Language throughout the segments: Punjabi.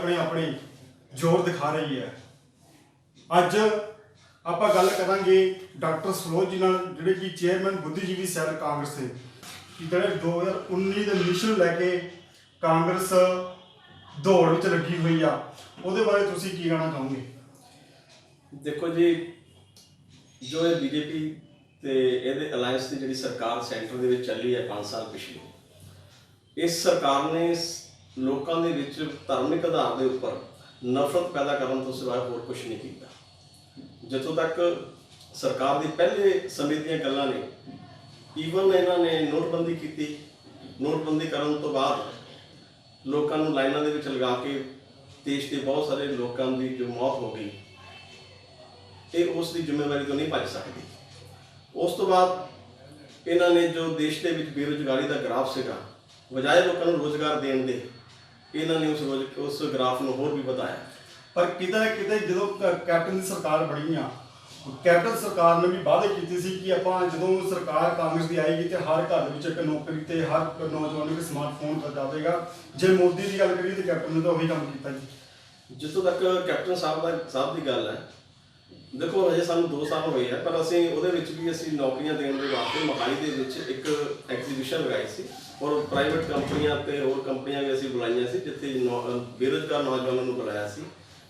ਆਪਣੇ ਆਪਣੇ ਜ਼ੋਰ ਦਿਖਾ ਰਹੀ ਹੈ। ਅੱਜ ਆਪਾਂ ਗੱਲ ਕਰਾਂਗੇ ਡਾਕਟਰ ਸਲੋਜ ਜੀ ਨਾਲ, ਜਿਹੜੇ ਕਿ ਚੇਅਰਮੈਨ ਬੁੱਧੀਜੀਵੀ ਸੈੱਲ ਕਾਂਗਰਸ ਦੇ। ਕਿ ਜਿਹੜੇ 2019 ਦੇ ਮਿਸ਼ਨ ਨੂੰ ਲੈ ਕੇ ਕਾਂਗਰਸ ਦੌੜ ਵਿੱਚ ਲੱਗੀ ਹੋਈ ਆ। ਉਹਦੇ ਬਾਰੇ ਤੁਸੀਂ ਕੀ ਕਹਿਣਾ ਚਾਹੋਗੇ? ਦੇਖੋ ਜੀ, ਜੋ ਇਹ ਬੀਜੇਪੀ ਤੇ ਇਹਦੇ ਅਲਾਈਅੰਸ ਦੀ ਜਿਹੜੀ ਸਰਕਾਰ ਸੈਂਟਰ ਦੇ ਵਿੱਚ ਚੱਲੀ ਹੈ 5 ਸਾਲ ਪਿਛਲੇ, ਇਸ ਸਰਕਾਰ ਨੇ ਲੋਕਾਂ ਦੇ ਵਿੱਚ ਧਾਰਮਿਕ ਆਧਾਰ ਦੇ ਉੱਪਰ ਨਫ਼ਰਤ ਪੈਦਾ ਕਰਨ ਤੋਂ ਸਿਵਾਏ ਹੋਰ ਕੁਝ ਨਹੀਂ ਕੀਤਾ। ਜਦੋਂ ਤੱਕ ਸਰਕਾਰ ਦੀ ਪਹਿਲੇ ਸਮੇਂ ਦੀਆਂ ਗੱਲਾਂ ਨੇ ਈਵਨ ਇਹਨਾਂ ਨੇ ਨੋਟਬੰਦੀ ਕੀਤੀ, ਨੋਟਬੰਦੀ ਕਰਨ ਤੋਂ ਬਾਅਦ ਲੋਕਾਂ ਨੂੰ ਲਾਈਨਾਂ ਦੇ ਵਿੱਚ ਲਗਾ ਕੇ ਦੇਸ਼ ਦੇ ਬਹੁਤ ਸਾਰੇ ਲੋਕਾਂ ਦੀ ਜੋ ਮੌਤ ਹੋ ਗਈ, ਇਹ ਉਸ ਦੀ ਜ਼ਿੰਮੇਵਾਰੀ ਤੋਂ ਨਹੀਂ ਭੱਜ ਸਕਦੀ। ਉਸ ਤੋਂ ਬਾਅਦ ਇਹਨਾਂ ਨੇ ਜੋ ਦੇਸ਼ ਦੇ ਵਿੱਚ ਬੇਰੁਜ਼ਗਾਰੀ ਦਾ ਗ੍ਰਾਫ ਸੀਗਾ, ਬਜਾਏ ਲੋਕਾਂ ਨੂੰ ਰੋਜ਼ਗਾਰ ਦੇਣ ਦੇ ਇਹਨਾਂ ਨੇ ਉਸ ਰੋਜ਼ ਉਸ ਗ੍ਰਾਫ ਨੂੰ ਹੋਰ ਵੀ ਵਧਾਇਆ। ਪਰ ਕਿਤੇ ਕਿਤੇ ਜਦੋਂ ਕ- ਕੈਪਟਨ ਦੀ ਸਰਕਾਰ ਬਣੀ ਆ ਕੈਪਟਨ ਸਰਕਾਰ ਨੇ ਵੀ ਵਾਅਦੇ ਕੀਤੇ ਸੀ ਕਿ ਆਪਾਂ ਜਦੋਂ ਸਰਕਾਰ ਕਾਂਗਰਸ ਦੀ ਆਏਗੀ ਤੇ ਹਰ ਘਰ ਵਿੱਚ ਇੱਕ ਨੌਕਰੀ ਤੇ ਹਰ ਨੌਜਵਾਨ ਨੂੰ ਇੱਕ ਸਮਾਰਟਫੋਨ ਦਿੱਤਾ ਜਾਵੇਗਾ ਜੇ ਮੋਦੀ ਦੀ ਗੱਲ ਕਰੀਏ ਤੇ ਕੈਪਟਨ ਨੇ ਤਾਂ ਉਹੀ ਕੰਮ ਕੀਤਾ ਜੀ। ਜਿੱਥੋਂ ਤੱਕ ਕੈਪਟਨ ਸਾਹਿਬ ਦਾ ਸਾਹਿਬ ਦੀ ਗੱਲ ਹੈ ਦੇਖੋ ਅਜੇ ਸਾਨੂੰ 2 ਸਾਲ ਹੋਏ ਆ ਪਰ ਅਸੀਂ ਉਹਦੇ ਵਿੱਚ ਵੀ ਅਸੀਂ ਨੌਕਰੀਆਂ ਦੇਣ ਦੇ ਵਾਸਤੇ ਮੋਹਾਲੀ ਦੇ ਵਿੱਚ ਇੱਕ ਐਗਜ਼ੀਬਿਸ਼ਨ ਲਗਾਈ ਸੀ। ਔਰ ਪ੍ਰਾਈਵੇਟ ਕੰਪਨੀਆਂ ਤੇ ਹੋਰ ਕੰਪਨੀਆਂ ਵੀ ਅਸੀਂ ਬੁਲਾਈਆਂ ਸੀ, ਜਿੱਥੇ ਨੌ- ਬੇਰੁਜ਼ਗਾਰ ਨੌਜਵਾਨਾਂ ਨੂੰ ਬੁਲਾਇਆ ਸੀ।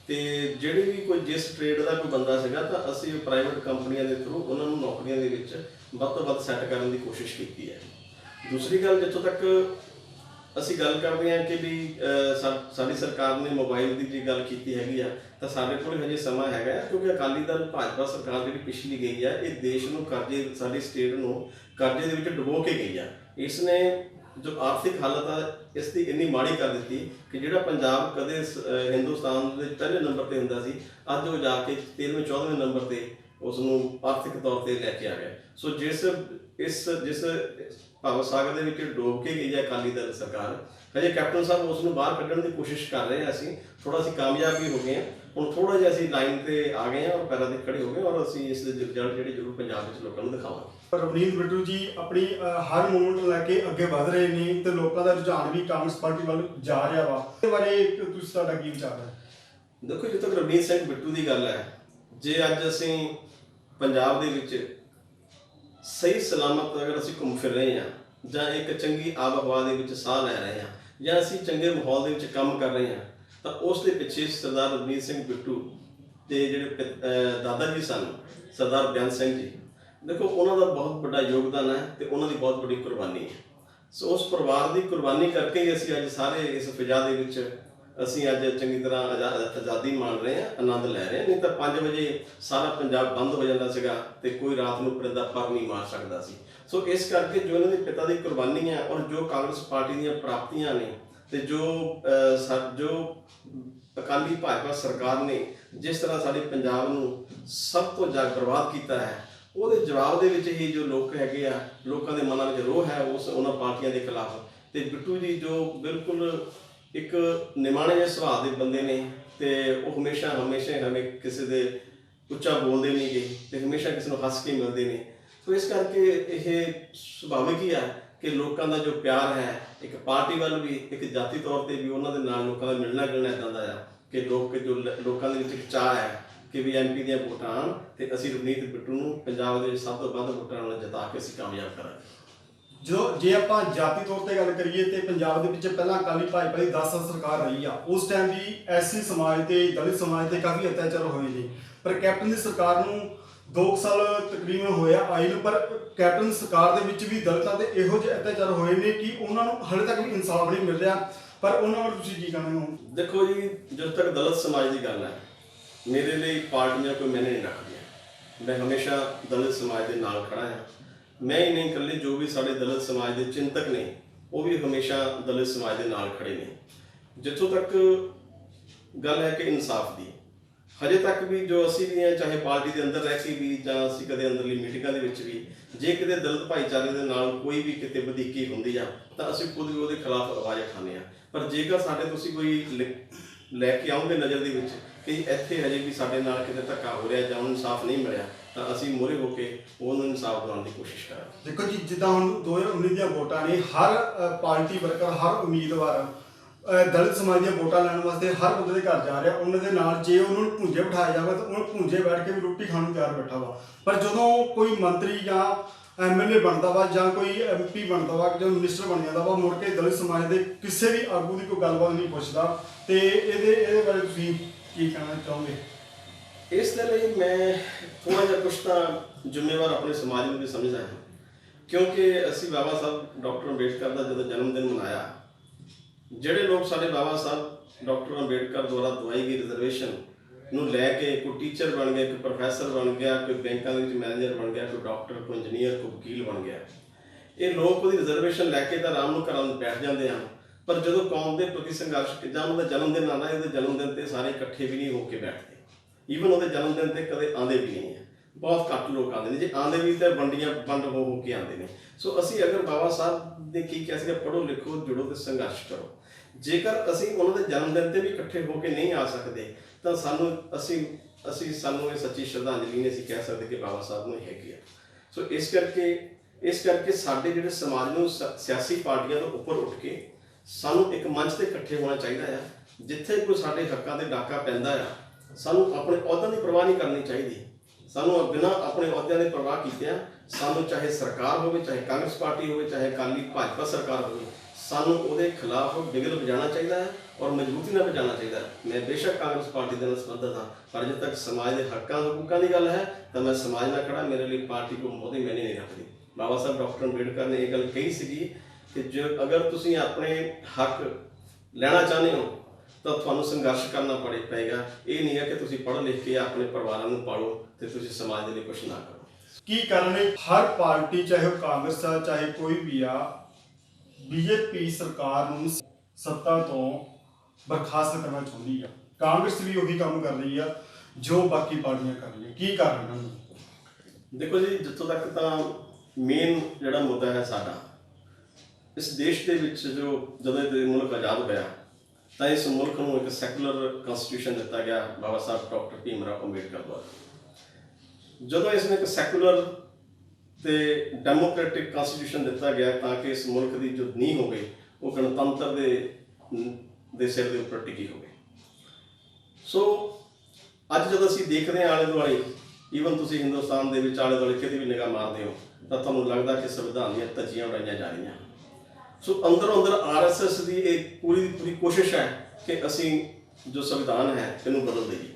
ਤੇ ਜਿਹੜੀ ਵੀ ਕੋਈ ਜਿਸ ਟ੍ਰੇਡ ਦਾ ਕੋਈ ਬੰਦਾ ਸੀਗਾ ਤਾਂ ਅਸੀਂ ਪ੍ਰਾਈਵੇਟ ਕੰਪਨੀਆਂ ਦੇ ਥਰੂ ਉਹਨਾਂ ਨੂੰ ਨੌਕਰੀਆਂ ਦੇ ਵਿੱਚ ਵੱਧ ਤੋਂ ਵੱਧ ਸੈੱਟ ਕਰਨ ਦੀ ਕੋਸ਼ਿਸ਼ ਕੀਤੀ ਹੈ। ਦੂਸਰੀ ਗੱਲ, ਜਿੱਥੋਂ ਤੱਕ ਅਸੀਂ ਗੱਲ ਕਰਦੇ ਹਾਂ ਕਿ ਵੀ ਸਾਡੀ ਸਰਕਾਰ ਨੇ ਮੋਬਾਈਲ ਦੀ ਜੇ ਗੱਲ ਕੀਤੀ ਹੈਗੀ ਆ, ਤਾਂ ਸਾਡੇ ਕੋਲ ਹਜੇ ਸਮਾਂ ਹੈਗਾ ਹੈ ਕਿਉਂਕਿ ਅਕਾਲੀ ਦਲ ਭਾਜਪਾ ਸਰਕਾਰ ਜਿਹੜੀ ਪਿਛਲੀ ਗਈ ਆ, ਇਹ ਦੇਸ਼ ਨੂੰ ਕਰਜ਼ੇ, ਸਾਡੀ ਸਟੇਟ ਨੂੰ ਕਰਜ਼ੇ ਦੇ ਵਿੱਚ ਡੁਬੋ ਕੇ ਗਈ ਆ। ਇਸ ਨੇ ਜੋ ਆਰਥਿਕ ਹਾਲਤ ਆ, ਇਸ ਦੀ ਇੰਨੀ ਮਾੜੀ ਕਰ ਦਿੱਤੀ ਕਿ ਜਿਹੜਾ ਪੰਜਾਬ ਕਦੇ ਸ- ਹਿੰਦੁਸਤਾਨ ਦੇ ਪਹਿਲੇ ਨੰਬਰ ਤੇ ਹੁੰਦਾ ਸੀ, ਅੱਜ ਉਹ ਜਾ ਕੇ 13ਵੇਂ 14ਵੇਂ ਨੰਬਰ ਤੇ ਉਸ ਨੂੰ ਆਰਥਿਕ ਤੌਰ ਤੇ ਲੈ ਕੇ ਆ ਗਿਆ। ਸੋ ਜਿਸ, ਇਸ, ਜਿਸ ਭਾਵ ਸਾਗਰ ਦੇ ਵਿੱਚ ਡੋਬ ਕੇ ਗਈ ਹੈ ਅਕਾਲੀ ਦਲ ਸਰਕਾਰ, ਹਜੇ ਕੈਪਟਨ ਸਾਹਿਬ ਉਸ ਨੂੰ ਬਾਹਰ ਕੱਢਣ ਦੀ ਕੋਸ਼ਿਸ਼ ਕਰ ਰਹੇ ਹਾਂ ਅਸੀਂ ਥੋੜਾ ਅਸੀਂ ਕਾਮਯਾਬ ਵੀ ਹੋ ਗਏ ਹਾਂ। ਹੁਣ ਥੋੜਾ ਜਿਹਾ ਅਸੀਂ ਲਾਈਨ ਤੇ ਆ ਗਏ ਹਾਂ ਔਰ ਪੈਰਾਂ ਤੇ ਖੜੇ ਹੋ ਗਏ ਔਰ ਅਸੀਂ ਇਸ ਦੇ ਰਿਜ਼ਲਟ ਜਿਹੜੇ ਜ਼ਰੂਰ ਪੰਜਾਬ ਵਿੱਚ ਲੋਕਾਂ ਨੂੰ ਦਿਖਾਵਾਂਗੇ। ਰਵਨੀਤ ਬਿੱਟੂ ਜੀ ਆਪਣੀ ਹਰ ਮੂਵਮੈਂਟ ਨੂੰ ਲੈ ਕੇ ਅੱਗੇ ਵਧ ਰਹੇ ਨੇ ਤੇ ਲੋਕਾਂ ਦਾ ਰੁਝਾਨ ਵੀ ਕਾਂਗਰਸ ਪਾਰਟੀ ਵੱਲ ਜਾ ਰਿਹਾ ਵਾ। ਇਹਦੇ ਬਾਰੇ ਤੁਸੀਂ ਤੁਹਾਡਾ ਕੀ ਵਿਚਾਰ ਹੈ? ਦੇਖੋ, ਜਿੱਥੇ ਤੱਕ ਰਵਨੀਤ ਸਿੰਘ ਬਿੱਟੂ ਦੀ ਗੱਲ ਹੈ, ਜੇ ਅੱਜ ਅਸੀਂ ਪੰਜਾਬ ਦੇ ਵਿੱਚ ਸਹੀ ਸਲਾਮਤ ਅਗਰ ਅਸੀਂ ਘੁੰਮ ਫਿਰ ਰਹੇ ਹਾਂ, ਜਾਂ ਇੱਕ ਚੰਗੀ ਆਬ ਹਵਾ ਦੇ ਵਿੱਚ ਸਾਹ ਲੈ ਰਹੇ ਹਾਂ, ਜਾਂ ਅਸੀਂ ਚੰਗੇ ਮਾਹੌਲ ਦੇ ਵਿੱਚ ਕੰਮ ਕਰ ਰਹੇ ਹਾਂ, ਤਾਂ ਉਸ ਦੇ ਪਿੱਛੇ ਸਰਦਾਰ ਰਵਨੀਤ ਸਿੰਘ ਬਿੱਟੂ ਤੇ ਜਿਹੜੇ ਪਿਤ- ਦਾਦਾ ਜੀ ਸਨ, ਸਰਦਾਰ ਬਿਆਨ ਸਿੰਘ ਜੀ ਦੇਖੋ, ਉਹਨਾਂ ਦਾ ਬਹੁਤ ਵੱਡਾ ਯੋਗਦਾਨ ਹੈ ਤੇ ਉਹਨਾਂ ਦੀ ਬਹੁਤ ਵੱਡੀ ਕੁਰਬਾਨੀ ਹੈ। ਸੋ ਉਸ ਪਰਿਵਾਰ ਦੀ ਕੁਰਬਾਨੀ ਕਰਕੇ ਹੀ ਅਸੀਂ ਅੱਜ ਸਾਰੇ ਇਸ ਫਿਜ਼ਾ ਦੇ ਵਿੱਚ ਅਸੀਂ ਅੱਜ ਚੰਗੀ ਤਰ੍ਹਾਂ ਆਜ਼ਾ- ਆਜ਼ਾਦੀ ਮਾਣ ਰਹੇ ਹਾਂ, ਆਨੰਦ ਲੈ ਰਹੇ ਹਾਂ। ਨਹੀਂ ਤਾਂ 5 ਵਜੇ ਸਾਰਾ ਪੰਜਾਬ ਬੰਦ ਹੋ ਜਾਂਦਾ ਸੀਗਾ ਤੇ ਕੋਈ ਰਾਤ ਨੂੰ ਪਰਿੰਦਾ ਪਰ ਨਹੀਂ ਮਾਰ ਸਕਦਾ ਸੀ। ਸੋ ਇਸ ਕਰਕੇ ਜੋ ਇਹਨਾਂ ਦੇ ਪਿਤਾ ਦੀ ਕੁਰਬਾਨੀ ਹੈ ਔਰ ਜੋ ਕਾਂਗਰਸ ਪਾਰਟੀ ਦੀਆਂ ਪ੍ਰਾਪਤੀਆਂ ਨੇ ਤੇ ਜੋ ਸਾ- ਜੋ ਅਕਾਲੀ ਭਾਜਪਾ ਸਰਕਾਰ ਨੇ ਜਿਸ ਤਰ੍ਹਾਂ ਸਾਡੇ ਪੰਜਾਬ ਨੂੰ ਸਭ ਤੋਂ ਜ਼ਿਆਦਾ ਬਰਬਾਦ ਕੀਤਾ ਹੈ ਉਹਦੇ ਜਵਾਬ ਦੇ ਵਿੱਚ ਹੀ ਜੋ ਲੋਕ ਹੈਗੇ ਆ, ਲੋਕਾਂ ਦੇ ਮਨਾਂ ਵਿੱਚ ਰੋਹ ਹੈ, ਉਸ ਉਹਨਾਂ ਪਾਰਟੀਆਂ ਦੇ ਖਿਲਾਫ। ਤੇ ਬਿੱਟੂ ਜੀ ਜੋ ਬਿਲਕੁਲ ਇੱਕ ਨਿਮਾਣੇ ਜਿਹੇ ਸੁਭਾਅ ਦੇ ਬੰਦੇ ਨੇ ਤੇ ਉਹ ਹਮੇਸ਼ਾ ਹਮੇਸ਼ਾ ਹਮੇ ਕਿਸੇ ਦੇ ਉੱਚਾ ਬੋਲਦੇ ਨਹੀਂ ਗੇ ਤੇ ਹਮੇਸ਼ਾ ਕਿਸੇ ਨੂੰ ਹੱਸ ਕੇ ਮਿਲਦੇ ਨੇ। ਸੋ ਇਸ ਕਰਕੇ ਇਹ ਸੁਭਾਵਿਕ ਹੀ ਆ ਕਿ ਲੋਕਾਂ ਦਾ ਜੋ ਪਿਆਰ ਹੈ, ਇੱਕ ਪਾਰਟੀ ਵੱਲ ਵੀ, ਇੱਕ ਜਾਤੀ ਤੌਰ ਤੇ ਵੀ ਉਹਨਾਂ ਦੇ ਨਾਲ ਲੋਕਾਂ ਦਾ ਮਿਲਣਾ ਗਿਲਣਾ ਇਦਾਂ ਦਾ ਆ ਕਿ ਲੋਕ ਜੋ ਲ- ਲੋਕਾਂ ਦੇ ਵਿੱਚ ਇੱਕ ਚਾਹ ਹੈ। ਕਿ ਵੀ ਐਮਪੀ ਦੀਆਂ ਵੋਟਾਂ ਆਉਣ ਤੇ ਅਸੀਂ ਰਵਨੀਤ ਬਿੱਟੂ ਨੂੰ ਪੰਜਾਬ ਦੇ ਸਭ ਤੋਂ ਵੱਧ ਵੋਟਾਂ ਨਾਲ ਜਿਤਾ ਕੇ ਅਸੀਂ ਕਾਮਯਾਬ ਕਰਾਂਗੇ। ਜੋ ਜੇ ਆਪਾਂ ਜਾਤੀ ਤੌਰ ਤੇ ਗੱਲ ਕਰੀਏ ਤੇ ਪੰਜਾਬ ਦੇ ਵਿੱਚ ਪਹਿਲਾਂ ਅਕਾਲੀ ਭਾਜਪਾ ਦੀ 10 ਸਾਲ ਸਰਕਾਰ ਰਹੀ ਆ ਉਸ ਟਾਈਮ ਵੀ ਐਸੀ ਸਮਾਜ ਤੇ ਦਲਿਤ ਸਮਾਜ ਤੇ ਕਾਫੀ ਅਤਿਆਚਾਰ ਹੋਏ ਨੇ। ਪਰ ਕੈਪਟਨ ਦੀ ਸਰਕਾਰ ਨੂੰ 2 ਸਾਲ ਤਕਰੀਬਨ ਹੋਇਆ ਆਈ ਨੂੰ ਪਰ ਕੈਪਟਨ ਸਰਕਾਰ ਦੇ ਵਿੱਚ ਵੀ ਦਲਿਤਾਂ ਤੇ ਇਹੋ ਜਿਹੇ ਅਤਿਆਚਾਰ ਹੋਏ ਨੇ ਕਿ ਉਹਨਾਂ ਨੂੰ ਹਲੇ ਤੱਕ ਵੀ ਇਨਸਾਫ ਨਹੀਂ ਮਿਲ ਰਿਹਾ ਪਰ ਉਹਨਾਂ ਵੱਲ ਤੁਸੀਂ ਕੀ ਕਹਿਣਾ ਹੋ? ਦੇਖੋ ਜੀ ਜਦੋਂ ਤੱਕ ਦਲਿਤ ਸਮਾਜ ਦੀ ਗੱਲ ਹੈ ਮੇਰੇ ਲਈ ਪਾਰਟੀਆਂ ਕੋਈ ਮੈਨੇ ਨਹੀਂ ਰੱਖਦੀਆਂ। ਮੈਂ ਹਮੇਸ਼ਾ ਦਲਿਤ ਸਮਾਜ ਦੇ ਨਾਲ ਖੜਾ ਹਾਂ। ਮੈਂ ਹੀ ਨਹੀਂ ਇਕੱਲੇ, ਜੋ ਵੀ ਸਾਡੇ ਦਲਿਤ ਸਮਾਜ ਦੇ ਚਿੰਤਕ ਨੇ, ਉਹ ਵੀ ਹਮੇਸ਼ਾ ਦਲਿਤ ਸਮਾਜ ਦੇ ਨਾਲ ਖੜੇ ਨੇ। ਜਿੱਥੋਂ ਤੱਕ ਗੱਲ ਹੈ ਕਿ ਇਨਸਾਫ ਦੀ। ਹਜੇ ਤੱਕ ਵੀ ਜੋ ਅਸੀਂ ਵੀ ਹਾਂ, ਚਾਹੇ ਪਾਰਟੀ ਦੇ ਅੰਦਰ ਰਹਿ ਕੇ ਵੀ, ਜਾਂ ਅਸੀਂ ਕਦੇ ਅੰਦਰਲੀ ਮੀਟਿੰਗਾਂ ਦੇ ਵਿੱਚ ਵੀ, ਜੇ ਕਿਤੇ ਦਲਿਤ ਭਾਈਚਾਰੇ ਦੇ ਨਾਲ ਕੋਈ ਵੀ ਕਿਤੇ ਵਧੀਕੀ ਹੁੰਦੀ ਆ, ਤਾਂ ਅਸੀਂ ਖੁਦ ਵੀ ਉਹਦੇ ਖਿਲਾਫ ਆਵਾਜ਼ ਉਠਾਉਂਦੇ ਆ ਪਰ ਜੇਕਰ ਸਾਡੇ ਤੁਸੀਂ ਕੋਈ ਲਿ- ਲੈ ਕੇ ਆਉਂਗੇ ਨਜ਼ਰ ਦੇ ਵਿੱਚ ਕਿ ਇੱਥੇ ਹਜੇ ਵੀ ਸਾਡੇ ਨਾਲ ਕਿਤੇ ਧੱਕਾ ਹੋ ਰਿਹਾ ਜਾਂ ਉਹਨੂੰ ਇਨਸਾਫ ਨਹੀਂ ਮਿਲਿਆ ਤਾਂ ਅਸੀਂ ਮੋਰੇ ਹੋ ਕੇ ਉਹਨੂੰ ਇਨਸਾਫ ਦਿਵਾਉਣ ਦੀ ਕੋਸ਼ਿਸ਼ ਕਰਾਂਗੇ। ਦੇਖੋ ਜੀ ਜਿੱਦਾਂ ਹੁਣ 2019 ਦੀਆਂ ਵੋਟਾਂ ਨੇ ਹਰ ਅ, ਪਾਰਟੀ ਵਰਕਰ ਹਰ ਉਮੀਦਵਾਰ ਅ, ਦਲਿਤ ਸਮਾਜ ਦੀਆਂ ਵੋਟਾਂ ਲੈਣ ਵਾਸਤੇ ਹਰ ਬੰਦੇ ਦੇ ਘਰ ਜਾ ਰਿਹਾ ਉਹਨਾਂ ਦੇ ਨਾਲ ਜੇ ਉਹਨਾਂ ਨੂੰ ਭੁੰਜੇ ਬਿਠਾਇਆ ਜਾਵੇ ਤਾਂ ਉਹਨਾਂ ਭੁੰਜੇ ਬੈਠ ਕੇ ਵੀ ਰੋਟੀ ਖਾਣ ਨੂੰ ਤਿਆਰ ਬੈਠਾ ਵਾ। ਪਰ ਜਦੋਂ ਕੋਈ ਮੰਤਰੀ ਜਾਂ ਐਮਐਲਏ ਬਣਦਾ ਵਾ ਜਾਂ ਕੋਈ ਐਮਪੀ ਬਣਦਾ ਵਾ ਜਾਂ ਮਿਨਿਸਟਰ ਬਣ ਜਾਂਦਾ ਵਾ ਮੁੜ ਕੇ ਦਲਿਤ ਸਮਾਜ ਦੇ ਕਿਸੇ ਵੀ ਆਗੂ ਦੀ ਕੋਈ ਗੱਲਬਾਤ ਨਹੀਂ ਪੁੱਛਦਾ ਤੇ ਇਹਦੇ ਇਹਦੇ ਬਾਰੇ ਤੁਸੀਂ ਕੀ ਕਹਿਣਾ ਚਾਹੋਗੇ? ਇਸ ਦੇ ਲਈ ਮੈਂ ਥੋੜਾ ਜਿਹਾ ਕੁਛ ਤਾਂ ਜ਼ਿੰਮੇਵਾਰ ਆਪਣੇ ਸਮਾਜ ਨੂੰ ਵੀ ਸਮਝਦਾ ਹਾਂ। ਕਿਉਂਕਿ ਅਸੀਂ ਬਾਬਾ ਸਾਹਿਬ, ਡਾਕਟਰ ਅੰਬੇਡਕਰ ਦਾ ਜਦੋਂ ਜਨਮ ਦਿਨ ਮਨਾਇਆ, ਜਿਹੜੇ ਲੋਕ ਸਾਡੇ ਬਾਬਾ ਸਾਹਿਬ, ਡਾਕਟਰ ਅੰਬੇਡਕਰ ਦੁਆਰਾ ਦਵਾਈ ਗਈ ਰਿਜ਼ਰਵੇਸ਼ਨ ਨੂੰ ਲੈ ਕੇ ਕੋਈ ਟੀਚਰ ਬਣ ਗਿਆ, ਕੋਈ ਪ੍ਰੋਫੈਸਰ ਬਣ ਗਿਆ, ਕੋਈ ਬੈਂਕਾਂ ਦੇ ਵਿੱਚ ਮੈਨੇਜਰ ਬਣ ਗਿਆ, ਕੋਈ ਡਾਕਟਰ ਕੋਈ ਇੰਜੀਨੀਅਰ ਕੋਈ ਵਕੀਲ ਬਣ ਗਿਆ, ਇਹ ਲੋਕ ਉਹਦੀ ਰਿਜ਼ਰਵੇਸ਼ਨ ਲੈ ਕੇ ਤਾਂ ਆਰਾਮ ਨੂੰ ਘਰਾਂ ਨੂੰ ਬੈਠ ਜਾਂਦੇ ਹਨ। ਪਰ ਜਦੋਂ ਕੌਮ ਦੇ ਪ੍ਰਤੀ ਸੰਘਰਸ਼ ਜਾਂ ਉਹਨਾਂ ਦਾ ਜਨਮ ਦਿਨ ਆਉਂਦਾ ਉਹਦੇ ਜਨਮ ਦਿਨ ਤੇ ਸਾਰੇ ਇਕੱਠੇ ਵੀ ਨਹੀਂ ਹੋ ਕੇ ਬੈਠਦੇ। ਈਵਨ ਉਹਦੇ ਜਨਮ ਦਿਨ ਤੇ ਕਦੇ ਆਂਦੇ ਵੀ ਨਹੀਂ ਹੈ। ਬਹੁਤ ਘੱਟ ਲੋਕ ਆਉਂਦੇ ਨੇ। ਜੇ ਆਂਦੇ ਵੀ ਤਾਂ ਵੰਡੀਆਂ ਵੰਡ ਹੋ ਹੋ ਕੇ ਆਉਂਦੇ ਨੇ। ਸੋ ਅਸੀਂ ਅਗਰ ਬਾਬਾ ਸਾਹਿਬ ਨੇ ਕੀ ਕਿਹਾ ਸੀਗਾ ਪੜੋ ਲਿਖੋ, ਜੁੜੋ ਤੇ ਸੰਘਰਸ਼ ਕਰੋ। ਜੇਕਰ ਅਸੀਂ ਉਹਨਾਂ ਦੇ ਜਨਮ ਦਿਨ ਤੇ ਵੀ ਇਕੱਠੇ ਹੋ ਕੇ ਨਹੀਂ ਆ ਸਕਦੇ, ਤਾਂ ਸਾਨੂੰ ਅਸੀਂ ਅਸੀਂ ਸਾਨੂੰ ਇਹ ਸੱਚੀ ਸ਼ਰਧਾਂਜਲੀ ਨਹੀਂ ਅਸੀਂ ਕਹਿ ਸਕਦੇ ਕਿ ਬਾਬਾ ਸਾਹਿਬ ਨੂੰ ਹੈਗੀ ਆ। ਸੋ ਇਸ ਕਰਕੇ ਇਸ ਕਰਕੇ ਸਾਡੇ ਜਿਹੜੇ ਸਮਾਜ ਨੂੰ ਸ- ਸਿਆਸੀ ਪਾਰਟੀਆਂ ਤੋਂ ਉੱਪਰ ਉੱਠ ਕੇ ਸਾਨੂੰ ਇੱਕ ਮੰਚ ਤੇ ਇਕੱਠੇ ਹੋਣਾ ਚਾਹੀਦਾ ਆ, ਜਿੱਥੇ ਕੋਈ ਸਾਡੇ ਹੱਕਾਂ ਤੇ ਡਾਕਾ ਪੈਂਦਾ ਆ, ਸਾਨੂੰ ਆਪਣੇ ਅਹੁਦਿਆਂ ਦੀ ਪਰਵਾਹ ਨਹੀਂ ਕਰਨੀ ਚਾਹੀਦੀ। ਸਾਨੂੰ ਬਿਨਾਂ ਆਪਣੇ ਅਹੁਦਿਆਂ ਦੀ ਪਰਵਾਹ ਆ, ਸਾਨੂੰ ਚਾਹੇ ਸਰਕਾਰ ਹੋਵੇ, ਚਾਹੇ ਕਾਂਗਰਸ ਪਾਰਟੀ ਹੋਵੇ, ਚਾਹੇ ਅਕਾਲੀ ਭਾਜਪਾ ਸਰਕਾਰ ਹੋਵੇ, ਸਾਨੂੰ ਉਹਦੇ ਖਿਲਾਫ ਬਿਗਲ ਵਜਾਉਣਾ ਚਾਹੀਦਾ ਹੈ ਔਰ ਮਜ਼ਬੂਤੀ ਨਾਲ ਵਜਾਉਣਾ ਚਾਹੀਦਾ ਹੈ ਮੈਂ ਬੇਸ਼ੱਕ ਕਾਂਗਰਸ ਪਾਰਟੀ ਦੇ ਨਾਲ ਸੰਬੰਧਿਤ ਹਾਂ, ਪਰ ਜਦ ਤੱਕ ਸਮਾਜ ਦੇ ਹੱਕਾਂ ਹਕੂਕਾਂ ਦੀ ਗੱਲ ਹੈ, ਤਾਂ ਮੈਂ ਸਮਾਜ ਨਾਲ ਖੜਾ ਮੇਰੇ ਲਈ ਪਾਰਟੀ ਕੋ ਮੋਦੀ ਮੈਨੇ ਨਹੀਂ ਰੱਖਦੀ। ਬਾਬਾ ਸਾਹਿਬ, ਡਾਕਟਰ ਅੰਬੇਡਕਰ ਨੇ ਇਹ ਗੱਲ ਕਹੀ ਸੀਗੀ ਕਿ ਜੇ ਅਗਰ ਤੁਸੀਂ ਆਪਣੇ ਹੱਕ ਲੈਣਾ ਚਾਹੁੰਦੇ ਹੋ ਤਾਂ ਤੁਹਾਨੂੰ ਸੰਘਰਸ਼ ਕਰਨਾ ਪੜੇ ਪਏਗਾ। ਇਹ ਨਹੀਂ ਹੈ ਕਿ ਤੁਸੀਂ ਪੜ੍ਹ ਲਿਖ ਕੇ ਆਪਣੇ ਪਰਿਵਾਰਾਂ ਨੂੰ ਪਾਲੋ ਤੇ ਤੁਸੀਂ ਸਮਾਜ ਦੇ ਲਈ ਕੁਝ ਨਾ ਕਰੋ। ਕੀ ਕਾਰਨ ਹੈ? ਹਰ ਪਾਰਟੀ ਚਾਹੇ ਉਹ ਕਾਂਗਰਸ ਆ ਚਾਹੇ ਕੋਈ ਵੀ ਆ ਬੀਜੇਪੀ ਸਰਕਾਰ ਨੂੰ ਸੱਤਾ ਤੋਂ ਬਰਖਾਸਤ ਕਰਨਾ ਚਾਹੁੰਦੀ ਆ। ਕਾਂਗਰਸ ਵੀ ਉਹੀ ਕੰਮ ਕਰ ਰਹੀ ਆ ਜੋ ਬਾਕੀ ਪਾਰਟੀਆਂ ਕਰ ਰਹੀਆਂ। ਕੀ ਕਾਰਨ ਦੇਖੋ ਜੀ ਜਿੱਥੋਂ ਤੱਕ ਤਾਂ ਮੇਨ ਜਿਹੜਾ ਮੁੱਦਾ ਹੈ ਸਾਡਾ ਇਸ ਦੇਸ਼ ਦੇ ਵਿੱਚ ਜੋ ਜਦੋਂ ਇਹ ਮੁਲਕ ਆਜ਼ਾਦ ਹੋਇਆ, ਤਾਂ ਇਸ ਮੁਲਕ ਨੂੰ ਇੱਕ ਸੈਕੂਲਰ ਕਨਸਟੀਟਿਊਸ਼ਨ ਦਿੱਤਾ ਗਿਆ, ਬਾਬਾ ਸਾਹਿਬ ਡਾਕਟਰ ਭੀਮ ਰਾਓ ਅੰਬੇਡਕਰ ਦੁਆਰਾ। ਜਦੋਂ ਇਸ ਨੂੰ ਇੱਕ ਸੈਕੂਲਰ ਤੇ ਡੈਮੋਕ੍ਰੈਟਿਕ ਕਨਸਟੀਟਿਊਸ਼ਨ ਦਿੱਤਾ ਗਿਆ ਤਾਂ ਕਿ ਇਸ ਮੁਲਕ ਦੀ ਜੋ ਨੀਂਹ ਹੋਵੇ ਉਹ ਗਣਤੰਤਰ ਦੇ ਦੇ ਸਿਰ ਦੇ ਉੱਪਰ ਟਿਕੀ ਹੋਵੇ। ਸੋ, ਅੱਜ ਜਦੋਂ ਅਸੀਂ ਦੇਖਦੇ ਹਾਂ ਆਲੇ ਦੁਆਲੇ ਈਵਨ ਤੁਸੀਂ ਹਿੰਦੁਸਤਾਨ ਦੇ ਵਿੱਚ ਆਲੇ ਦੁਆਲੇ ਕਿਤੇ ਵੀ ਨਿਗਾਹ ਮਾਰਦੇ ਹੋ, ਤਾਂ ਤੁਹਾਨੂੰ ਲੱਗਦਾ ਕਿ ਸੰਵਿਧਾਨ ਦੀਆਂ ਧੱਜੀਆਂ ਉਡਾਈਆਂ ਜਾ ਰਹੀਆਂ ਹਨ। ਸੋ ਅੰਦਰੋਂ ਅੰਦਰ ਆਰਐਸਐਸ ਦੀ ਇਹ ਪੂਰੀ ਦੀ ਪੂਰੀ ਕੋਸ਼ਿਸ਼ ਹੈ ਕਿ ਅਸੀਂ ਜੋ ਸੰਵਿਧਾਨ ਹੈ, ਇਹਨੂੰ ਬਦਲ ਦਈਏ।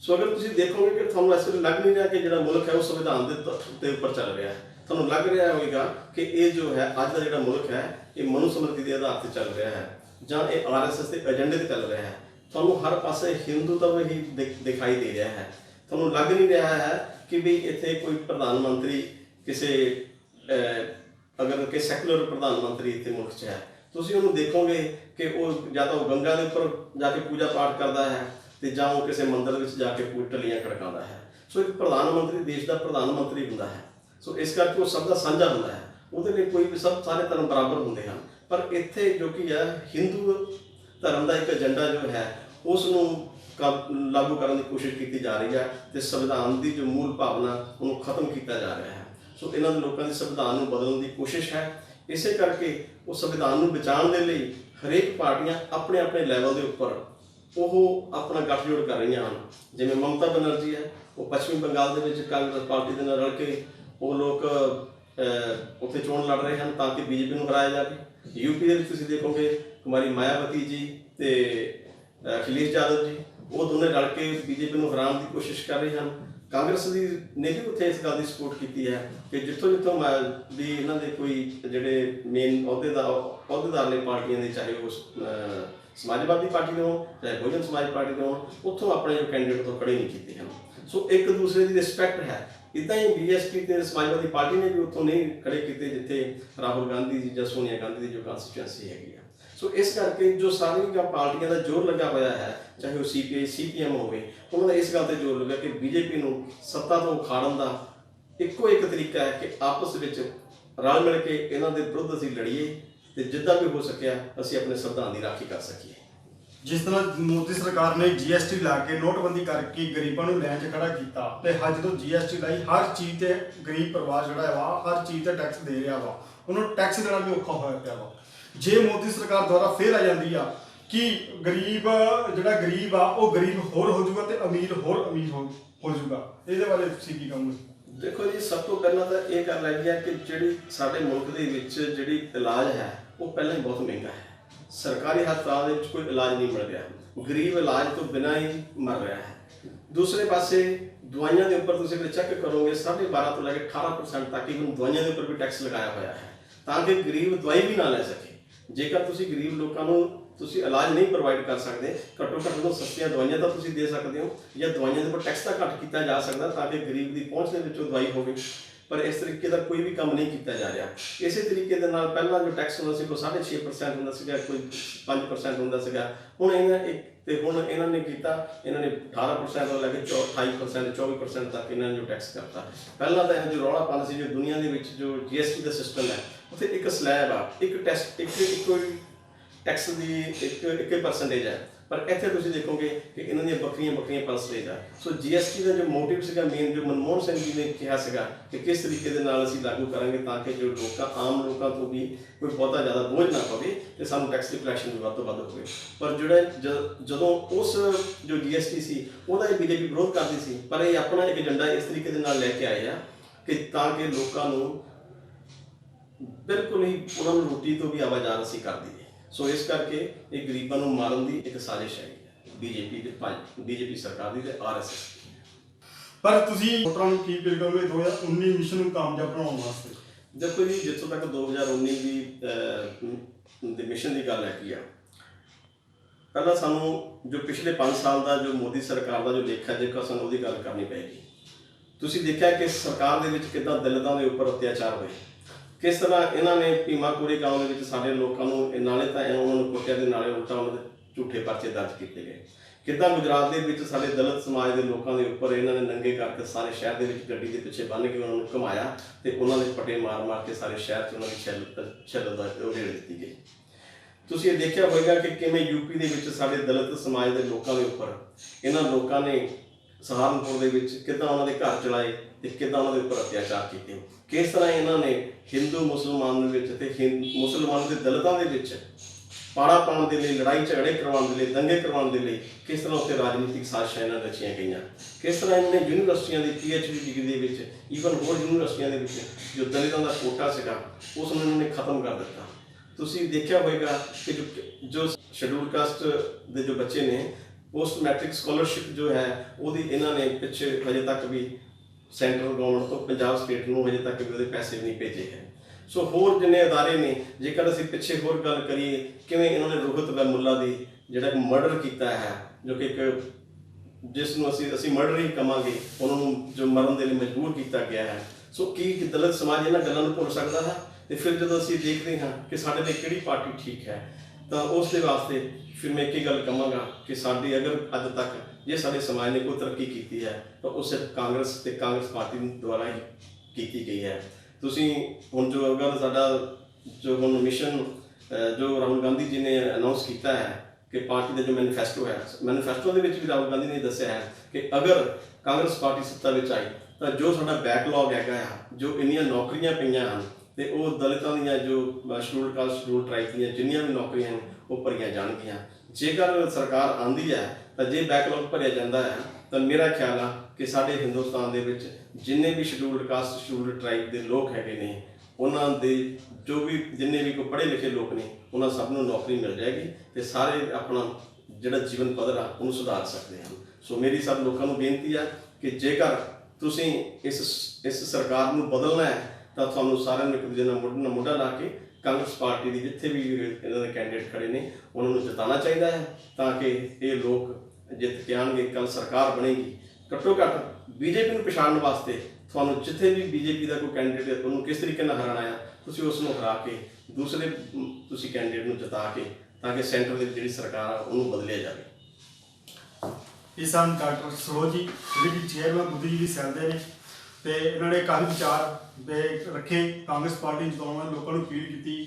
ਸੋ ਅਗਰ ਤੁਸੀਂ ਦੇਖੋਗੇ ਕਿ ਤੁਹਾਨੂੰ ਇਸ ਵੇਲੇ ਲੱਗ ਨਹੀਂ ਰਿਹਾ ਕਿ ਜਿਹੜਾ ਮੁਲਕ ਹੈ, ਉਹ ਸੰਵਿਧਾਨ ਦੇ ਤ- ਉੱਪਰ ਚੱਲ ਰਿਹਾ ਹੈ। ਤੁਹਾਨੂੰ ਲੱਗ ਰਿਹਾ ਹੋਵੇਗਾ ਕਿ ਇਹ ਜੋ ਹੈ, ਅੱਜ ਦਾ ਜਿਹੜਾ ਮੁਲਕ ਹੈ, ਇਹ ਮਨੁਸਮਰਤੀ ਦੇ ਆਧਾਰ ਤੇ ਚੱਲ ਰਿਹਾ ਹੈ ਜਾਂ ਇਹ ਆਰਐਸਐਸ ਦੇ ਏਜੰਡੇ ਤੇ ਚੱਲ ਰਿਹਾ ਹੈ। ਤੁਹਾਨੂੰ ਹਰ ਪਾਸੇ ਹਿੰਦੂਤਵ ਹੀ ਦਿਖਾਈ ਦੇ ਰਿਹਾ ਹੈ। ਤੁਹਾਨੂੰ ਲੱਗ ਨਹੀਂ ਰਿਹਾ ਹੈ ਕਿ ਵੀ ਇੱਥੇ ਕੋਈ ਪ੍ਰਧਾਨ ਮੰਤਰੀ ਕਿਸੇ ਅਗਰ ਕਿ ਸੈਕੂਲਰ ਪ੍ਰਧਾਨ ਮੰਤਰੀ ਇੱਥੇ ਮੁਲਕ 'ਚ ਹੈ, ਤੁਸੀਂ ਉਹਨੂੰ ਦੇਖੋਗੇ ਕਿ ਉਹ ਜਾਂ ਤਾਂ ਉਹ ਗੰਗਾ ਦੇ ਉੱਪਰ ਜਾ ਕੇ ਪੂਜਾ ਪਾਠ ਕਰਦਾ ਹੈ ਤੇ ਜਾਂ ਉਹ ਕਿਸੇ ਮੰਦਰ ਵਿੱਚ ਜਾ ਕੇ ਪੂਜ ਟਲੀਆਂ ਖੜਕਾਉਂਦਾ ਹੈ। ਸੋ ਇੱਕ ਪ੍ਰਧਾਨ ਮੰਤਰੀ ਦੇਸ਼ ਦਾ ਪ੍ਰਧਾਨ ਮੰਤਰੀ ਹੁੰਦਾ ਹੈ। ਸੋ ਇਸ ਕਰਕੇ ਉਹ ਸਭ ਦਾ ਸਾਂਝਾ ਹੁੰਦਾ ਹੈ। ਉਹਦੇ ਲਈ ਕੋਈ ਵੀ ਸਭ ਸਾਰੇ ਧਰਮ ਬਰਾਬਰ ਹੁੰਦੇ ਹਨ। ਪਰ ਇੱਥੇ ਜੋ ਕਿ ਹੈ ਹਿੰਦੂ ਧਰਮ ਦਾ ਇੱਕ ਏਜੰਡਾ ਜੋ ਹੈ ਉਸ ਨੂੰ ਕ- ਲਾਗੂ ਕਰਨ ਦੀ ਕੋਸ਼ਿਸ਼ ਕੀਤੀ ਜਾ ਰਹੀ ਹੈ ਤੇ ਸੰਵਿਧਾਨ ਦੀ ਜੋ ਮੂਲ ਭਾਵਨਾ, ਉਹਨੂੰ ਖਤਮ ਕੀਤਾ ਜਾ ਰਿਹਾ ਹੈ। ਸੋ ਇਹਨਾਂ ਦੇ ਲੋਕਾਂ ਦੇ ਸੰਵਿਧਾਨ ਨੂੰ ਬਦਲਣ ਦੀ ਕੋਸ਼ਿਸ਼ ਹੈ। ਇਸੇ ਕਰਕੇ ਉਹ ਸੰਵਿਧਾਨ ਨੂੰ ਬਚਾਉਣ ਦੇ ਲਈ ਹਰੇਕ ਪਾਰਟੀਆਂ ਆਪਣੇ ਆਪਣੇ ਲੈਵਲ ਦੇ ਉੱਪਰ ਉਹ ਆਪਣਾ ਗੱਠਜੋੜ ਕਰ ਰਹੀਆਂ ਹਨ। ਜਿਵੇਂ ਮਮਤਾ ਬਨਰਜੀ ਹੈ, ਉਹ ਪੱਛਮੀ ਬੰਗਾਲ ਦੇ ਵਿੱਚ ਕਾਂਗਰਸ ਪਾਰਟੀ ਦੇ ਨਾਲ ਰਲ ਕੇ ਉਹ ਲੋਕ ਉੱਥੇ ਚੋਣ ਲੜ ਰਹੇ ਹਨ ਤਾਂ ਕਿ ਬੀਜੇਪੀ ਨੂੰ ਹਰਾਇਆ ਜਾਵੇ। ਯੂਪੀ ਦੇ ਵਿੱਚ ਤੁਸੀਂ ਦੇਖੋਗੇ ਕੁਮਾਰੀ ਮਾਇਆਵਤੀ ਜੀ ਤੇ ਅਖਿਲੇਸ਼ ਯਾਦਵ ਜੀ, ਉਹ ਦੋਨੇ ਰਲ ਕੇ ਬੀਜੇਪੀ ਨੂੰ ਹਰਾਉਣ ਦੀ ਕੋਸ਼ਿਸ਼ ਕਰ ਰਹੇ ਹਨ। ਕਾਂਗਰਸ ਦੀ ਨੇ ਵੀ ਉੱਥੇ ਇਸ ਗੱਲ ਦੀ ਸਪੋਰਟ ਕੀਤੀ ਹੈ ਕਿ ਜਿੱਥੋਂ ਜਿੱਥੋਂ ਮ- ਵੀ ਇਹਨਾਂ ਦੇ ਕੋਈ ਜਿਹੜੇ ਮੇਨ ਅਹੁਦੇਦਾਰ ਅਹੁਦੇਦਾਰ ਨੇ ਪਾਰਟੀਆਂ ਦੇ, ਚਾਹੇ ਉਹ ਸਮਾਜਵਾਦੀ ਪਾਰਟੀ ਦੇ ਹੋਣ, ਚਾਹੇ ਬਹੁਜਨ ਸਮਾਜ ਪਾਰਟੀ ਦੇ ਹੋਣ, ਉੱਥੋਂ ਆਪਣੇ ਜੋ ਕੈਂਡੀਡੇਟ ਤੋਂ ਖੜੇ ਨਹੀਂ ਕੀਤੇ ਹਨ। ਸੋ ਇੱਕ ਦੂਸਰੇ ਦੀ ਰਿਸਪੈਕਟ ਹੈ। ਇਦਾਂ ਹੀ ਬੀਐਸਪੀ ਤੇ ਸਮਾਜਵਾਦੀ ਪਾਰਟੀ ਨੇ ਵੀ ਉੱਥੋਂ ਨਹੀਂ ਖੜੇ ਕੀਤੇ ਜਿੱਥੇ ਰਾਹੁਲ ਗਾਂਧੀ ਜੀ ਜਾਂ ਸੋਨੀਆ ਗਾਂਧੀ ਦੀ ਜੋ ਕਨਸਟੀਟੂਐਂਸੀ ਹੈਗੀ ਸੋ ਇਸ ਕਰਕੇ ਜੋ ਸਾਰੀਆਂ ਪਾਰਟੀਆਂ ਦਾ ਜ਼ੋਰ ਲੱਗਾ ਹੋਇਆ ਹੈ, ਚਾਹੇ ਉਹ ਸੀਪੀਆਈ ਸੀਪੀਐਮ ਹੋਵੇ, ਉਹਨਾਂ ਦਾ ਇਸ ਗੱਲ ਤੇ ਜ਼ੋਰ ਲੱਗਾ ਕਿ ਬੀਜੇਪੀ ਨੂੰ ਸੱਤਾ ਤੋਂ ਉਖਾੜਨ ਦਾ ਇੱਕੋ ਇੱਕ ਤਰੀਕਾ ਹੈ ਕਿ ਆਪਸ ਵਿੱਚ ਰਲ ਮਿਲ ਕੇ ਇਹਨਾਂ ਦੇ ਵਿਰੁੱਧ ਅਸੀਂ ਲੜੀਏ ਤੇ ਜਿੱਦਾਂ ਵੀ ਹੋ ਸਕਿਆ, ਅਸੀਂ ਆਪਣੇ ਸੰਵਿਧਾਨ ਦੀ ਰਾਖੀ ਕਰ ਸਕੀਏ। ਜਿਸ ਤਰ੍ਹਾਂ ਮੋਦੀ ਸਰਕਾਰ ਨੇ GST ਲਾ ਕੇ ਨੋਟਬੰਦੀ ਕਰਕੇ ਗਰੀਬਾਂ ਨੂੰ ਲੈਣ 'ਚ ਖੜਾ ਕੀਤਾ ਤੇ ਅੱਜ ਜਦੋਂ GST ਲਾਈ ਹਰ ਚੀਜ਼ ਤੇ ਗਰੀਬ ਪਰਿਵਾਰ ਜਿਹੜਾ ਵਾ, ਹਰ ਚੀਜ਼ ਤੇ ਟੈਕਸ ਦੇ ਰਿਹਾ ਵਾ। ਉਹਨਾਂ ਨੂੰ ਟੈਕਸ ਦੇਣਾ ਵੀ ਔਖਾ ਹੋਇਆ ਪਿਆ ਵਾ। ਜੇ ਮੋਦੀ ਸਰਕਾਰ ਦੁਆਰਾ ਫੇਰ ਆ ਜਾਂਦੀ ਆ ਕਿ ਗਰੀਬ, ਜਿਹੜਾ ਗਰੀਬ ਆ, ਉਹ ਗਰੀਬ ਹੋਰ ਹੋ ਜਾਊਗਾ ਤੇ ਅਮੀਰ ਹੋਰ ਅਮੀਰ ਹੋ ਹੋ ਜਾਊਗਾ। ਇਹਦੇ ਬਾਰੇ ਤੁਸੀਂ ਕੀ ਕਹੋਗੇ? ਦੇਖੋ ਜੀ, ਸਭ ਤੋਂ ਪਹਿਲਾਂ ਤਾਂ ਇਹ ਗੱਲ ਹੈਗੀ ਆ ਕਿ ਜਿਹੜੀ ਸਾਡੇ ਮੁਲਕ ਦੇ ਵਿੱਚ ਜਿਹੜੀ ਇਲਾਜ ਹੈ, ਉਹ ਪਹਿਲਾਂ ਹੀ ਬਹੁਤ ਮਹਿੰਗਾ ਹੈ। ਸਰਕਾਰੀ ਹਸਪਤਾਲ ਦੇ ਵਿੱਚ ਕੋਈ ਇਲਾਜ ਨਹੀਂ ਮਿਲ ਰਿਹਾ। ਗਰੀਬ ਇਲਾਜ ਤੋਂ ਬਿਨਾਂ ਹੀ ਮਰ ਰਿਹਾ ਹੈ। ਦੂਸਰੇ ਪਾਸੇ ਦਵਾਈਆਂ ਦੇ ਉੱਪਰ ਤੁਸੀਂ ਚੈੱਕ ਕਰੋਗੇ 12.5 ਤੋਂ ਲੈ ਕੇ 18% ਤੱਕ ਹੀ even ਦਵਾਈਆਂ ਦੇ ਉੱਪਰ ਵੀ ਟੈਕਸ ਲਗਾਇਆ ਹੋਇਆ ਹੈ। ਤਾਂ ਕਿ ਗਰੀਬ ਦਵਾਈ ਵੀ ਨਾ ਲੈ ਸਕੇ। ਜੇਕਰ ਤੁਸੀਂ ਗਰੀਬ ਲੋਕਾਂ ਨੂੰ ਤੁਸੀਂ ਇਲਾਜ ਨਹੀਂ ਪ੍ਰੋਵਾਈਡ ਕਰ ਸਕਦੇ, ਘੱਟੋ ਘੱਟ ਉਹ ਸਸਤੀਆਂ ਦਵਾਈਆਂ ਤਾਂ ਤੁਸੀਂ ਦੇ ਸਕਦੇ ਹੋ ਜਾਂ ਦਵਾਈਆਂ ਦੇ ਉੱਪਰ ਟੈਕਸ ਤਾਂ ਘੱਟ ਕੀਤਾ ਜਾ ਸਕਦਾ ਤਾਂ ਕਿ ਗਰੀਬ ਦੀ ਪਹੁੰਚ ਦੇ ਵਿੱਚੋਂ ਦਵਾਈ ਹੋਵੇ। ਪਰ ਇਸ ਤਰੀਕੇ ਦਾ ਕੋਈ ਵੀ ਕੰਮ ਨਹੀਂ ਕੀਤਾ ਜਾ ਰਿਹਾ। ਇਸੇ ਤਰੀਕੇ ਦੇ ਨਾਲ ਪਹਿਲਾਂ ਜੋ ਟੈਕਸ ਹੁੰਦਾ ਸੀ ਕੋਈ 6.5% ਹੁੰਦਾ ਸੀਗਾ, ਕੋਈ 5% ਹੁੰਦਾ ਸੀਗਾ। ਹੁਣ ਇਹਨਾਂ ਇੱਕ ਤੇ ਹੁਣ ਇਹਨਾਂ ਨੇ ਕੀਤਾ, ਇਹਨਾਂ ਨੇ 18% ਤੋਂ ਲੈ ਕੇ 28% 24% ਤੱਕ ਇਹਨਾਂ ਨੇ ਜੋ ਟੈਕਸ ਕਰਤਾ। ਪਹਿਲਾਂ ਤਾਂ ਇਹ ਜੋ ਰੌਲਾ ਪਾਉਂਦਾ ਸੀ ਜੋ ਦੁਨੀਆ ਦੇ ਵਿੱਚ ਜੋ GST ਦਾ ਸਿਸਟਮ ਹੈ ਉੱਥੇ ਇੱਕ ਸਲੈਬ ਆ, ਇੱਕ ਟੈਕਸ ਇੱਕ, ਇੱਕੋ ਹੀ ਟੈਕਸ ਦੀ, ਇੱਕ ਇੱਕ ਪਰਸੈਂਟੇਜ ਹੈ ਪਰ ਇੱਥੇ ਤੁਸੀਂ ਦੇਖੋਗੇ ਕਿ ਇਹਨਾਂ ਦੀਆਂ ਬੱਕਰੀਆਂ ਬੱਕਰੀਆਂ ਪਰਸੈਂਟੇਜ ਆ। ਸੋ GST ਦਾ ਜੋ ਮੋਟਿਵ ਸੀਗਾ ਮੇਨ ਜੋ ਮਨਮੋਹਨ ਸਿੰਘ ਜੀ ਨੇ ਕਿਹਾ ਸੀਗਾ ਕਿ ਕਿਸ ਤਰੀਕੇ ਦੇ ਨਾਲ ਅਸੀਂ ਲਾਗੂ ਕਰਾਂਗੇ ਤਾਂ ਕਿ ਜੋ ਲੋਕਾਂ, ਆਮ ਲੋਕਾਂ ਤੋਂ ਵੀ ਕੋਈ ਬਹੁਤਾ ਜ਼ਿਆਦਾ ਬੋਝ ਨਾ ਪਵੇ ਤੇ ਸਾਨੂੰ ਟੈਕਸ ਦੀ ਕਲੈਕਸ਼ਨ ਵੀ ਵੱਧ ਤੋਂ ਵੱਧ ਹੋਵੇ। ਪਰ ਜਿਹੜਾ ਜ- ਜਦੋਂ ਉਸ ਜੋ GST ਸੀ, ਉਹਦਾ ਇਹ ਬੀਜੇਪੀ ਵਿਰੋਧ ਕਰਦੀ ਸੀ, ਪਰ ਇਹ ਆਪਣਾ ਇੱਕ ਏਜੰਡਾ ਇਸ ਤਰੀਕੇ ਦੇ ਨਾਲ ਲੈ ਕੇ ਆਏ ਆ ਕਿ ਤਾਂ ਕਿ ਲੋਕਾਂ ਨੂੰ ਬਿਲਕੁਲ ਹੀ ਉਹਨਾਂ ਨੂੰ ਰੋਟੀ ਤੋਂ ਵੀ ਆਵਾਜ਼ਾਰ ਅਸੀਂ ਕਰ ਦਈਏ। ਸੋ ਇਸ ਕਰਕੇ ਇਹ ਗਰੀਬਾਂ ਨੂੰ ਮਾਰਨ ਦੀ ਇੱਕ ਸਾਜ਼ਿਸ਼ ਹੈ ਬੀਜੇਪੀ ਦੇ ਪੰਜ ਬੀਜੇਪੀ ਸਰਕਾਰ ਦੀ ਤੇ ਆਰਐਸਐਸ ਪਰ ਤੁਸੀਂ ਵੋਟਰਾਂ ਨੂੰ ਕੀ ਅਪੀਲ ਕਰੋਗੇ 2019 ਮਿਸ਼ਨ ਨੂੰ ਕਾਮਯਾਬ ਬਣਾਉਣ ਵਾਸਤੇ? ਦੇਖੋ ਜੀ ਜਿੱਥੋਂ ਤੱਕ 2019 ਦੀ ਦੇ ਮਿਸ਼ਨ ਦੀ ਗੱਲ ਹੈਗੀ ਆ ਪਹਿਲਾਂ ਸਾਨੂੰ ਜੋ ਪਿਛਲੇ 5 ਸਾਲ ਦਾ ਜੋ ਮੋਦੀ ਸਰਕਾਰ ਦਾ ਜੋ ਲੇਖਾ ਜੋਖਾ ਸਾਨੂੰ ਉਹਦੀ ਗੱਲ ਕਰਨੀ ਪਏਗੀ। ਤੁਸੀਂ ਦੇਖਿਆ ਕਿ ਸਰਕਾਰ ਦੇ ਵਿੱਚ ਕਿੱਦਾਂ ਦਲਿਤਾਂ ਦੇ ਉੱਪਰ ਅਤਿਆਚਾਰ ਹੋਏ। ਕਿਸ ਤਰ੍ਹਾਂ ਇਹਨਾਂ ਨੇ ਭੀਮਾਕੋੜੀ ਗਾਉਂ ਦੇ ਵਿੱਚ ਸਾਡੇ ਲੋਕਾਂ ਨੂੰ, ਇਹ ਨਾਲੇ ਤਾਂ ਇਹਨਾਂ ਨੂੰ ਕੁੱਟਿਆ ਦੇ ਨਾਲੇ ਉਲਟਾ ਉਹਨਾਂ ਦੇ ਝੂਠੇ ਪਰਚੇ ਦਰਜ ਕੀਤੇ ਗਏ। ਕਿੱਦਾਂ ਗੁਜਰਾਤ ਦੇ ਵਿੱਚ ਸਾਡੇ ਦਲਿਤ ਸਮਾਜ ਦੇ ਲੋਕਾਂ ਦੇ ਉੱਪਰ ਇਹਨਾਂ ਨੇ ਨੰਗੇ ਕਰਕੇ ਸਾਰੇ ਸ਼ਹਿਰ ਦੇ ਵਿੱਚ ਗੱਡੀ ਦੇ ਪਿੱਛੇ ਬੰਨ੍ਹ ਕੇ ਉਹਨਾਂ ਨੂੰ ਘੁਮਾਇਆ ਤੇ ਉਹਨਾਂ ਦੇ ਪਟੇ ਮਾਰ ਮਾਰ ਕੇ ਸਾਰੇ ਸ਼ਹਿਰ 'ਚ ਉਹਨਾਂ ਦੀ ਛੱਲ ਛੱਲ ਦਾ ਉਡੇੜ ਦਿੱਤੀ ਗਈ। ਤੁਸੀਂ ਇਹ ਦੇਖਿਆ ਹੋਵੇਗਾ ਕਿ ਕਿਵੇਂ ਯੂਪੀ ਦੇ ਵਿੱਚ ਸਾਡੇ ਦਲਿਤ ਸਮਾਜ ਦੇ ਲੋਕਾਂ ਦੇ ਉੱਪਰ ਇਹਨਾਂ ਲੋਕਾਂ ਨੇ ਸਹਾਰਨਪੁਰ ਦੇ ਵਿੱਚ ਕਿੱਦਾਂ ਉਹਨਾਂ ਦੇ ਘਰ ਚਲਾਏ ਤੇ ਕਿੱਦਾਂ ਉਹਨਾਂ ਦੇ ਉੱਪਰ ਅਤਿਆਚਾਰ ਕੀਤੇ ਕਿਸ ਤਰ੍ਹਾਂ ਇਹਨਾਂ ਨੇ ਹਿੰਦੂ, ਮੁਸਲਮਾਨ ਦੇ ਵਿੱਚ ਤੇ ਹਿੰਦ ਮੁਸਲਮਾਨ ਦੇ ਦਲਿਤਾਂ ਦੇ ਵਿੱਚ ਪਾੜਾ ਪਾਉਣ ਦੇ ਲਈ, ਲੜਾਈ ਝਗੜੇ ਕਰਵਾਉਣ ਦੇ ਲਈ, ਦੰਗੇ ਕਰਵਾਉਣ ਦੇ ਲਈ ਕਿਸ ਤਰ੍ਹਾਂ ਉੱਥੇ ਰਾਜਨੀਤਿਕ ਸਾਜ਼ਿਸ਼ਾਂ ਇਹਨਾਂ ਰਚੀਆਂ ਗਈਆਂ? ਕਿਸ ਤਰ੍ਹਾਂ ਇਹਨਾਂ ਨੇ ਯੂਨੀਵਰਸਿਟੀਆਂ ਦੀ ਪੀਐਚਡੀ ਡਿਗਰੀ ਦੇ ਵਿੱਚ ਈਵਨ ਹੋਰ ਯੂਨੀਵਰਸਿਟੀਆਂ ਦੇ ਵਿੱਚ ਜੋ ਦਲਿਤਾਂ ਦਾ ਕੋਟਾ ਸੀਗਾ, ਉਸ ਨੂੰ ਇਹਨਾਂ ਨੇ ਖਤਮ ਕਰ ਦਿੱਤਾ। ਤੁਸੀਂ ਦੇਖਿਆ ਹੋਵੇਗਾ ਕਿ ਜੋ ਜੋ ਸ਼ੈਡਿਊਲ ਕਾਸਟ ਦੇ ਜੋ ਬੱਚੇ ਨੇ ਪੋਸਟ ਮੈਟ੍ਰਿਕ ਸਕਾਲਰਸ਼ਿਪ ਜੋ ਹੈ, ਉਹਦੀ ਇਹਨਾਂ ਨੇ ਪਿੱਛੇ ਹਜੇ ਤੱਕ ਵੀ ਸੈਂਟਰਲ ਗਵਰਨਮੈਂਟ ਤੋਂ ਪੰਜਾਬ ਸਟੇਟ ਨੂੰ ਹਜੇ ਤੱਕ ਵੀ ਉਹਦੇ ਪੈਸੇ ਨਹੀਂ ਭੇਜੇ ਹੈ। ਸੋ ਹੋਰ ਜਿੰਨੇ ਅਦਾਰੇ ਨੇ, ਜੇਕਰ ਅਸੀਂ ਪਿੱਛੇ ਹੋਰ ਗੱਲ ਕਰੀਏ, ਕਿਵੇਂ ਇਹਨਾਂ ਨੇ ਰੋਹਿਤ ਵੈਮੁੱਲਾ ਦੀ ਜਿਹੜਾ ਇੱਕ ਮਰਡਰ ਕੀਤਾ ਹੈ, ਜੋ ਕਿ ਇੱਕ ਜਿਸ ਨੂੰ ਅਸੀਂ ਅਸੀਂ ਮਰਡਰ ਹੀ ਕਵਾਂਗੇ, ਉਹਨਾਂ ਨੂੰ ਜੋ ਮਰਨ ਦੇ ਲਈ ਮਜਬੂਰ ਕੀਤਾ ਗਿਆ ਹੈ। ਸੋ ਕੀ ਕੀ ਦਲਿਤ ਸਮਾਜ ਇਹਨਾਂ ਗੱਲਾਂ ਨੂੰ ਭੁੱਲ ਸਕਦਾ ਹੈ? ਤੇ ਫਿਰ ਜਦੋਂ ਅਸੀਂ ਦੇਖਦੇ ਹਾਂ ਕਿ ਸਾਡੇ ਲਈ ਕਿਹੜੀ ਪਾਰਟੀ ਠੀਕ ਹੈ, ਤਾਂ ਉਸ ਦੇ ਵਾਸਤੇ ਫਿਰ ਮੈਂ ਇੱਕ ਹੀ ਗੱਲ ਕਹਾਂਗਾ ਕਿ ਸਾਡੀ ਅਗਰ ਅੱਜ ਤੱਕ ਜੇ ਸਾਡੇ ਸਮਾਜ ਨੇ ਕੋਈ ਤਰੱਕੀ ਕੀਤੀ ਹੈ, ਤਾਂ ਉਹ ਸਿਰਫ ਕਾਂਗਰਸ ਤੇ ਕਾਂਗਰਸ ਪਾਰਟੀ ਦੁਆਰਾ ਹੀ ਕੀਤੀ ਗਈ ਹੈ। ਤੁਸੀਂ ਹੁਣ ਜੋ ਅਗਰ ਸਾਡਾ ਜੋ ਹੁਣ ਮਿਸ਼ਨ ਜੋ ਰਾਹੁਲ ਗਾਂਧੀ ਜੀ ਨੇ ਅਨਾਉਂਸ ਕੀਤਾ ਹੈ ਕਿ ਪਾਰਟੀ ਦਾ ਜੋ ਮੈਨੀਫੈਸਟੋ ਹੈ ਮੈਨੀਫੈਸਟੋ ਦੇ ਵਿੱਚ ਵੀ ਰਾਹੁਲ ਗਾਂਧੀ ਨੇ ਦੱਸਿਆ ਹੈ ਕਿ ਅਗਰ ਕਾਂਗਰਸ ਪਾਰਟੀ ਸੱਤਾ ਵਿੱਚ ਆਈ, ਤਾਂ ਜੋ ਸਾਡਾ ਬੈਕਲੌਗ ਹੈਗਾ ਆ, ਜੋ ਇੰਨੀਆਂ ਨੌਕਰੀਆਂ ਪਈਆਂ ਹਨ, ਤੇ ਉਹ ਦਲਿਤਾਂ ਦੀਆਂ ਜੋ ਸ਼ਡਿਊਲ ਕਾਸਟ, ਸ਼ਡਿਊਲ ਟ੍ਰਾਈਬ ਦੀਆਂ ਜਿੰਨੀਆਂ ਵੀ ਨੌਕਰੀਆਂ ਹਨ ਉਹ ਭਰੀਆਂ ਜਾਣਗੀਆਂ। ਜੇਕਰ ਸਰਕਾਰ ਆਂਦੀ ਹੈ ਤਾਂ ਜੇ ਬੈਕਲੌਗ ਭਰਿਆ ਜਾਂਦਾ ਹੈ, ਤਾਂ ਮੇਰਾ ਖਿਆਲ ਆ ਕਿ ਸਾਡੇ ਹਿੰਦੁਸਤਾਨ ਦੇ ਵਿੱਚ ਜਿੰਨੇ ਵੀ ਸ਼ਡਿਊਲਡ ਕਾਸਟ ਸ਼ਡਿਊਲਡ ਟ੍ਰਾਈਬ ਦੇ ਲੋਕ ਹੈਗੇ ਨੇ, ਉਹਨਾਂ ਦੇ ਜੋ ਵੀ ਜਿੰਨੇ ਵੀ ਕੋ ਪੜ੍ਹੇ ਲਿਖੇ ਲੋਕ ਨੇ, ਉਹਨਾਂ ਸਭ ਨੂੰ ਨੌਕਰੀ ਮਿਲ ਜਾਏਗੀ ਤੇ ਸਾਰੇ ਆਪਣਾ ਜਿਹੜਾ ਜੀਵਨ ਪੱਧਰ ਆ, ਉਹਨੂੰ ਸੁਧਾਰ ਸਕਦੇ ਹਨ। ਸੋ ਮੇਰੀ ਸਭ ਲੋਕਾਂ ਨੂੰ ਬੇਨਤੀ ਆ ਕਿ ਜੇਕਰ ਤੁਸੀਂ ਇਸ ਇਸ ਸਰਕਾਰ ਨੂੰ ਬਦਲਣਾ ਹੈ, ਤਾਂ ਤੁਹਾਨੂੰ ਸਾਰਿਆਂ ਨੂੰ ਇੱਕ ਦੂਜੇ ਨਾਲ ਮੁੱਢ ਨਾਲ ਮੁੱਢਾ ਲਾ ਕੇ ਕਾਂਗਰਸ ਪਾਰਟੀ ਦੀ ਜਿੱਥੇ ਵੀ ਇਹਨਾਂ ਦੇ ਕੈਂਡੀਡੇਟ ਖੜੇ ਨੇ, ਉਹਨਾਂ ਨੂੰ ਜਿਤਾਉਣਾ ਚਾਹੀਦਾ ਹੈ, ਤਾਂ ਕਿ ਇਹ ਲੋਕ ਜਿੱਤ ਕੇ ਆਉਣਗੇ ਕੱਲ ਸਰਕਾਰ ਬਣੇਗੀ। ਘੱਟੋ ਘੱਟ ਬੀਜੇਪੀ ਨੂੰ ਪਛਾਣਨ ਵਾਸਤੇ ਤੁਹਾਨੂੰ ਜਿੱਥੇ ਵੀ ਬੀਜੇਪੀ ਦਾ ਕੋਈ ਕੈਂਡੀਡੇਟ ਹੈ ਉਹਨੂੰ ਕਿਸ ਤਰੀਕੇ ਨਾਲ ਹਰਾਣਾ ਆ ਤੁਸੀਂ ਉਸ ਨੂੰ ਹਰਾ ਕੇ, ਦੂਸਰੇ ਤੁਸੀਂ ਕੈਂਡੀਡੇਟ ਨੂੰ ਜਿਤਾ ਕੇ, ਤਾਂ ਕਿ ਸੈਂਟਰ ਦੀ ਜਿਹੜੀ ਸਰਕਾਰ ਆ, ਉਹਨੂੰ ਬਦਲਿਆ ਜਾਵੇ। ਇਹ ਸਨ ਡਾਕਟਰ ਸਰੋਜ ਜੀ, ਜਿਹੜੇ ਕਿ ਚੇਅਰਮੈਨ ਬੁੱਧੀਜੀਵੀ ਸੈੱਲ ਦੇ ਨੇ, ਤੇ ਇਹਨਾਂ ਨੇ ਕਾਫੀ ਵਿਚਾਰ ਦੇ ਰੱਖੇ। ਕਾਂਗਰਸ ਪਾਰਟੀ ਨੂੰ ਜਿਤਾਉਣ ਲੋਕਾਂ ਨੂੰ ਅਪੀਲ ਕੀਤੀ।